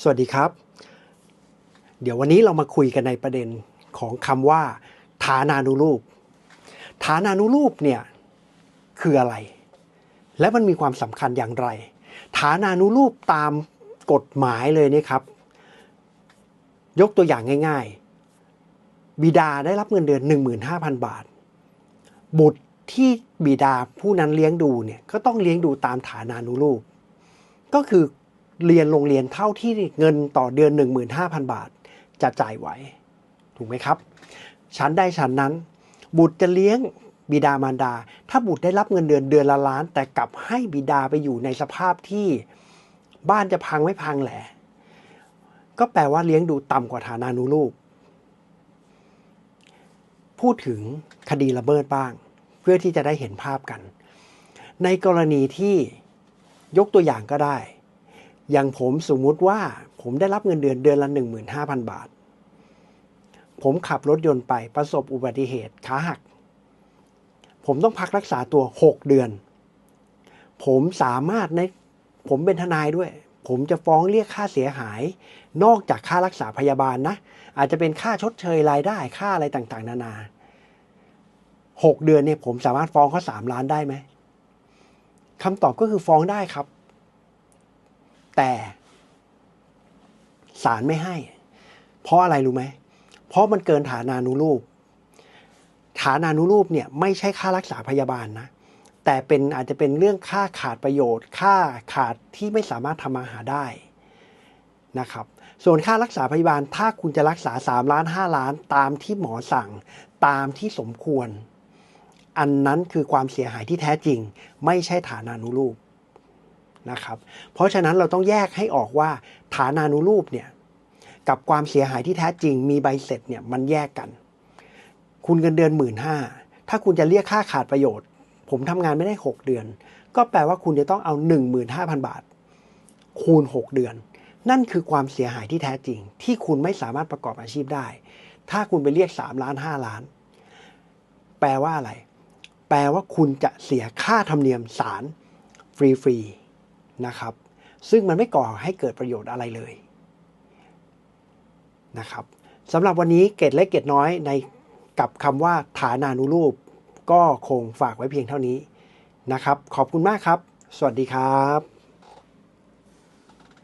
สวัสดีครับ เดี๋ยววันนี้เรามาคุยกันในประเด็นของคำว่า ฐานานุรูป ฐานานุรูปเนี่ยคืออะไร และมันมีความสำคัญอย่างไร ฐานานุรูปตามกฎหมายเลยนี่ครับ ยกตัวอย่างง่าย ๆ บิดาได้รับเงินเดือน 15,000 บาท บุตรที่บิดาผู้นั้นเลี้ยงดูเนี่ยก็ต้องเลี้ยงดูตามฐานานุรูป ก็คือ เรียนโรงเรียนเท่าที่เงินต่อเดือน 15,000 บาท จะจ่ายไหว ถูกไหมครับ ชั้นได้ชั้นนั้น บุตรจะเลี้ยงบิดามารดา ถ้าบุตรได้รับเงินเดือนเดือนละล้าน แต่กลับให้บิดาไปอยู่ในสภาพที่บ้านจะพังไม่พังแหละ ก็แปลว่าเลี้ยงดูต่ำกว่าฐานานุรูป พูดถึงคดีระเบิดบ้าง เพื่อที่จะได้เห็นภาพกัน ในกรณีที่ยกตัวอย่างก็ได้ อย่างผมสมมุติว่าผมได้รับเงินเดือนเดือนละ 15,000 บาท ผมขับรถยนต์ไปประสบอุบัติเหตุขาหัก ผมต้องพักรักษาตัว 6 เดือน ผมสามารถในผมเป็นทนายด้วย ผมจะฟ้องเรียกค่าเสียหาย นอกจากค่ารักษาพยาบาลนะ อาจจะเป็นค่าชดเชยรายได้ค่าอะไรต่างๆ นานา6เดือนเนี่ยผมสามารถฟ้องเขา3ล้านได้ไหมคำตอบก็คือฟ้องได้ครับ แต่ศาลไม่ให้ เพราะอะไรรู้ไหม เพราะมันเกินฐานานุรูป ฐานานุรูปเนี่ยไม่ใช่ค่ารักษาพยาบาลนะ แต่เป็นอาจจะเป็นเรื่องค่าขาดประโยชน์ ค่าขาดที่ไม่สามารถทำมาหาได้นะครับ ส่วนค่ารักษาพยาบาล ถ้าคุณจะรักษา 3 ล้าน 5 ล้าน ตามที่หมอสั่ง ตามที่สมควร อันนั้นคือความเสียหายที่แท้จริง ไม่ใช่ฐานานุรูป นะครับ เพราะฉะนั้นเราต้องแยกให้ออกว่าฐานานุรูปเนี่ยกับความเสียหายที่แท้จริงมีใบเสร็จเนี่ยมันแยกกัน คุณเงินเดือนหมื่นห้าถ้าคุณจะเรียกค่าขาดประโยชน์ ผมทำงานไม่ได้ 6 เดือน ก็แปลว่าคุณจะต้องเอา 15,000 บาท คูณ 6 เดือน นั่นคือความเสียหายที่แท้จริง ที่คุณไม่สามารถประกอบอาชีพได้ ถ้าคุณไปเรียก 3 ล้าน 5 ล้าน แปลว่าอะไร แปลว่าคุณจะเสียค่าธรรมเนียมศาลฟรีๆ นะครับ ซึ่งมันไม่ก่อให้เกิดประโยชน์อะไรเลยนะครับสำหรับวันนี้เกตเล็กเกตน้อยในกับคำว่าฐานานุรูป ก็คงฝากไว้เพียงเท่านี้นะครับ ขอบคุณมากครับ สวัสดีครับ